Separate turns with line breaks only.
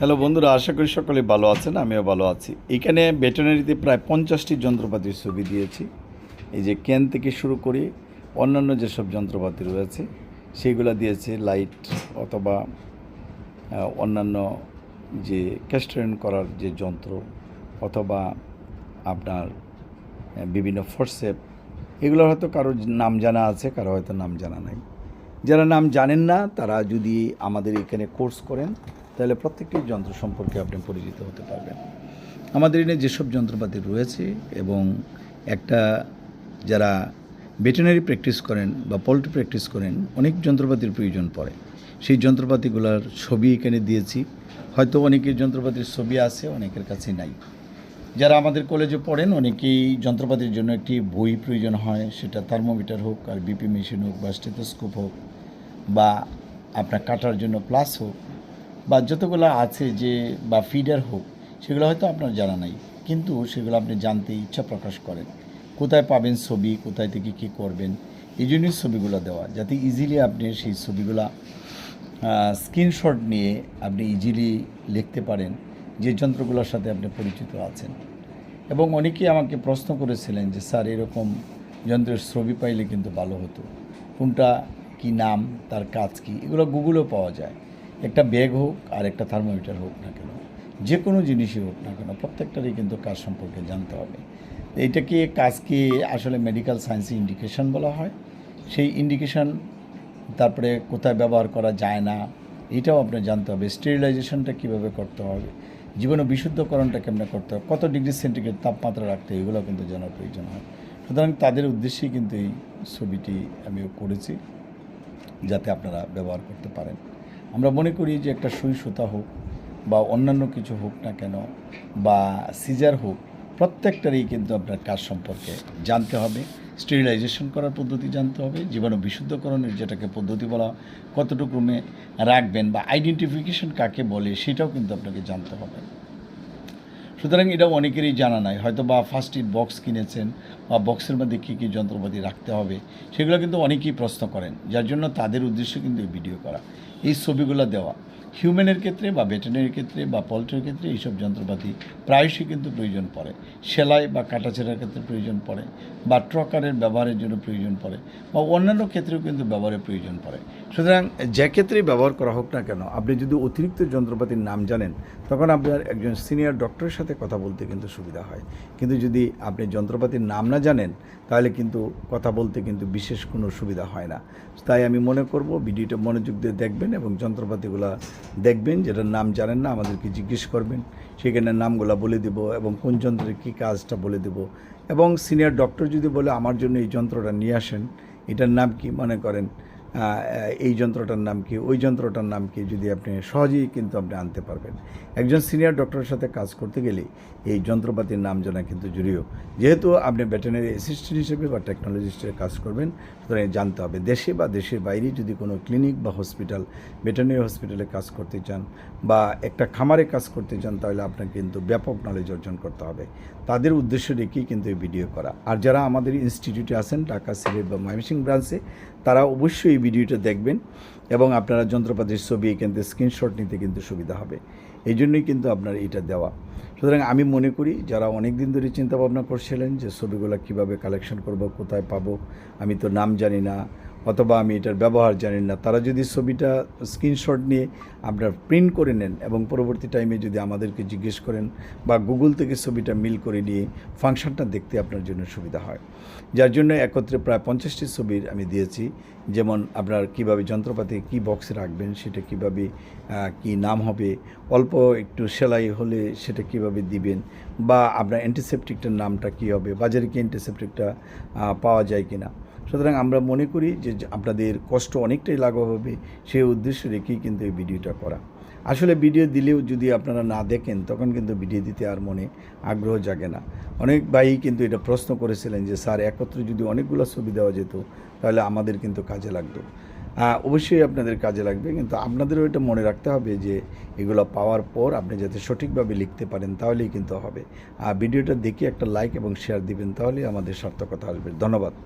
Hello বন্ধুরা, আশা করি সকলে ভালো আছেন, আমিও ভালো আছি। এখানে ভেটেনারিতে প্রায় পঞ্চাশটি যন্ত্রপাতির ছবি দিয়েছি। এই যে ক্যান থেকে শুরু করে অন্যান্য যেসব যন্ত্রপাতি রয়েছে সেইগুলো দিয়েছে লাইট অথবা অন্যান্য যে ক্যাস্ট্রেন করার যে যন্ত্র অথবা আপনার বিভিন্ন ফোর্সেপ, এগুলো হয়তো কারও নাম জানা আছে, কারও হয়তো নাম জানা নাই। যারা নাম জানেন না, তারা যদি আমাদের এখানে কোর্স করেন তাহলে প্রত্যেকটি যন্ত্র সম্পর্কে আপনি পরিচিত হতে পারবেন। আমাদের এখানে যেসব যন্ত্রপাতি রয়েছে এবং একটা যারা ভেটেনারি প্র্যাকটিস করেন বা পোলট্রি প্র্যাকটিস করেন, অনেক যন্ত্রপাতির প্রয়োজন পড়ে। সেই যন্ত্রপাতিগুলোর ছবি এখানে দিয়েছি। হয়তো অনেকের যন্ত্রপাতির ছবি আছে, অনেকের কাছে নাই। যারা আমাদের কলেজে পড়েন, অনেকেই যন্ত্রপাতির জন্য একটি বই প্রয়োজন হয়, সেটা থার্মোমিটার হোক আর বিপি মেশিন হোক বা স্টেথোস্কোপ হোক বা আপনার কাটার জন্য প্লাস হোক। বা যতগুলো আছে যে, বা ফিডার হোক, সেগুলো হয়তো আপনার জানা নাই, কিন্তু সেগুলো আপনি জানতে ইচ্ছা প্রকাশ করেন। কোথায় পাবেন ছবি, কোথায় থেকে কী করবেন, এই জন্যই ছবিগুলো দেওয়া, যাতে ইজিলি আপনি সেই ছবিগুলা স্ক্রিনশট নিয়ে আপনি ইজিলি লিখতে পারেন যে যন্ত্রগুলোর সাথে আপনি পরিচিত আছেন। এবং অনেকেই আমাকে প্রশ্ন করেছিলেন যে, স্যার, এরকম যন্ত্রের ছবি পাইলে কিন্তু ভালো হতো। কোনটা, কি নাম, তার কাজ কি? এগুলো গুগলেও পাওয়া যায়। একটা ব্যাগ হোক আর একটা থার্মোমিটার হোক না কেন যে কোনো জিনিসই হোক না কেন, প্রত্যেকটারই কিন্তু কাজ সম্পর্কে জানতে হবে। এইটাকে কাজকে আসলে মেডিকেল সায়েন্সে ইন্ডিকেশন বলা হয়? সেই ইন্ডিকেশন তারপরে কোথায় ব্যবহার করা যায় না, এটাও আপনার জানতে হবে। স্টেরিলাইজেশনটা কীভাবে করতে হবে জীবনে বিশুদ্ধকরণটা কেমনে করতে হবে, কত ডিগ্রি সেন্টিগ্রেড তাপমাত্রা রাখতে এগুলো কিন্তু জানার প্রয়োজন হয়। সুতরাং তাদের উদ্দেশ্যেই কিন্তু এই ছবিটি আমিও করেছি, যাতে আপনারা ব্যবহার করতে পারেন। আমরা মনে করি যে একটা সুই সুতা হোক বা অন্যান্য কিছু হোক না কেন বা সিজার হোক, প্রত্যেকটারই কিন্তু আপনার কাজ সম্পর্কে জানতে হবে স্টেরিলাইজেশন করার পদ্ধতি জানতে হবে, জীবাণু বিশুদ্ধকরণের যেটাকে পদ্ধতি বলা কতটুকু রুমে রাখবেন বা আইডেন্টিফিকেশন কাকে বলে সেটাও কিন্তু আপনাকে জানতে হবে। সুতরাং এটা অনেকেরই জানা নাই। হয়তো বা ফার্স্ট এড বক্স কিনেছেন বা বক্সের মধ্যে কী কী যন্ত্রপাতি রাখতে হবে, সেগুলো কিন্তু অনেকেই প্রশ্ন করেন। যার জন্য তাদের উদ্দেশ্য কিন্তু এই ভিডিও করা। এই ছবিগুলো দেওয়া। হিউম্যানের ক্ষেত্রে বা ভেটেনারির ক্ষেত্রে বা পোলট্রির ক্ষেত্রে এইসব যন্ত্রপাতি প্রায়শই কিন্তু প্রয়োজন পড়ে। সেলাই বা কাটাছেড়ার ক্ষেত্রে প্রয়োজন পড়ে বা ট্রকারের ব্যবহারের জন্য প্রয়োজন পড়ে বা অন্যান্য ক্ষেত্রেও কিন্তু ব্যবহারের প্রয়োজন পড়ে। সুতরাং যে ক্ষেত্রেই ব্যবহার করা হোক না কেন, আপনি যদি অতিরিক্ত যন্ত্রপাতির নাম জানেন, তখন আপনার একজন সিনিয়র ডক্টরের সাথে কথা বলতে কিন্তু সুবিধা হয়। কিন্তু যদি আপনি যন্ত্রপাতির নাম না জানেন, তাহলে কিন্তু কথা বলতে কিন্তু বিশেষ কোনো সুবিধা হয় না। তাই আমি মনে করব, ভিডিওটা মনোযোগ দিয়ে দেখবেন এবং যন্ত্রপাতিগুলো দেখবেন, যেটার নাম জানেন না, আমাদেরকে জিজ্ঞেস করবেন। সেখানে নামগুলো বলে দেব এবং কোন যন্ত্রের কী কাজটা বলে দেব। এবং সিনিয়র ডক্টর যদি বলে, আমার জন্য এই যন্ত্রটা নিয়ে আসেন। এটার নাম কি মনে করেন? এই যন্ত্রটার নাম কি, ওই যন্ত্রটার নাম কি, যদি আপনি সহজেই কিন্তু আপনি আনতে পারবেন। একজন সিনিয়র ডক্টরের সাথে কাজ করতে গেলে এই যন্ত্রপাতির নাম জানা কিন্তু জরুরিও। যেহেতু আপনি ভেটেনারি অ্যাসিস্ট্যান্ট হিসেবে বা টেকনোলজিস্টের কাজ করবেন, সুতরাং জানতে হবে, দেশে বা দেশের বাইরে যদি কোনো ক্লিনিক বা হসপিটাল ভেটেনারি হসপিটালে কাজ করতে চান বা একটা খামারে কাজ করতে চান, তাহলে আপনাকে কিন্তু ব্যাপক নলেজ অর্জন করতে হবে। তাদের উদ্দেশ্য রেখেই কিন্তু এই ভিডিও করা। আর যারা আমাদের ইনস্টিটিউটে আছেন, ঢাকা সিলেট বা ময়মনসিংহ ব্রাঞ্চে তারা অবশ্যই এই ভিডিওটা দেখবেন এবং আপনারা যন্ত্রপাতির ছবি এখান থেকে স্ক্রিনশট নিতে কিন্তু সুবিধা হবে। এই জন্যই কিন্তু আপনার এটা দেওয়া। সুতরাং আমি মনে করি যারা অনেক দিন ধরে চিন্তা ভাবনা করছিলেন যে ছবিগুলো কীভাবে কালেকশন করব, কোথায় পাবো, আমি তো নাম জানি না অথবা আমি এটার ব্যবহার জানি না। তারা যদি ছবিটা স্ক্রিনশট নিয়ে আপনার প্রিন্ট করে নেন এবং পরবর্তী টাইমে যদি আমাদেরকে জিজ্ঞেস করেন বা গুগল থেকে ছবিটা মিল করে নিয়ে ফাংশনটা দেখতে আপনার জন্য সুবিধা হয়। যার জন্য একত্রে প্রায় পঞ্চাশটি ছবির আমি দিয়েছি। যেমন আপনার কীভাবে যন্ত্রপাতি কি বক্সে রাখবেন, সেটা কীভাবে কি নাম হবে, অল্প একটু সেলাই হলে সেটা কীভাবে দিবেন বা আপনার অ্যান্টিসেপটিকটার নামটা কী হবে, বাজারে কি অ্যান্টিসেপটিকটা পাওয়া যায় কিনা। সুতরাং আমরা মনে করি যে আপনাদের কষ্ট অনেকটাই লাঘব হবে সেই উদ্দেশ্য রেখেই কিন্তু এই ভিডিওটা করা। আসলে ভিডিও দিলেও যদি আপনারা না দেখেন, তখন কিন্তু ভিডিও দিতে আর মনে আগ্রহ জাগে না। অনেক ভাই কিন্তু এটা প্রশ্ন করেছিলেন যে, স্যার, একত্রে যদি অনেকগুলো ছবি দেওয়া যেত, তাহলে আমাদের কিন্তু কাজে লাগতো। অবশ্যই আপনাদের কাজে লাগবে, কিন্তু আপনাদেরও এটা মনে রাখতে হবে যে, এগুলো পাওয়ার পর আপনি যাতে সঠিকভাবে লিখতে পারেন, তাহলেই কিন্তু হবে। আর ভিডিওটা দেখে একটা লাইক এবং শেয়ার দিবেন, তাহলেই আমাদের সার্থকতা আসবে। ধন্যবাদ।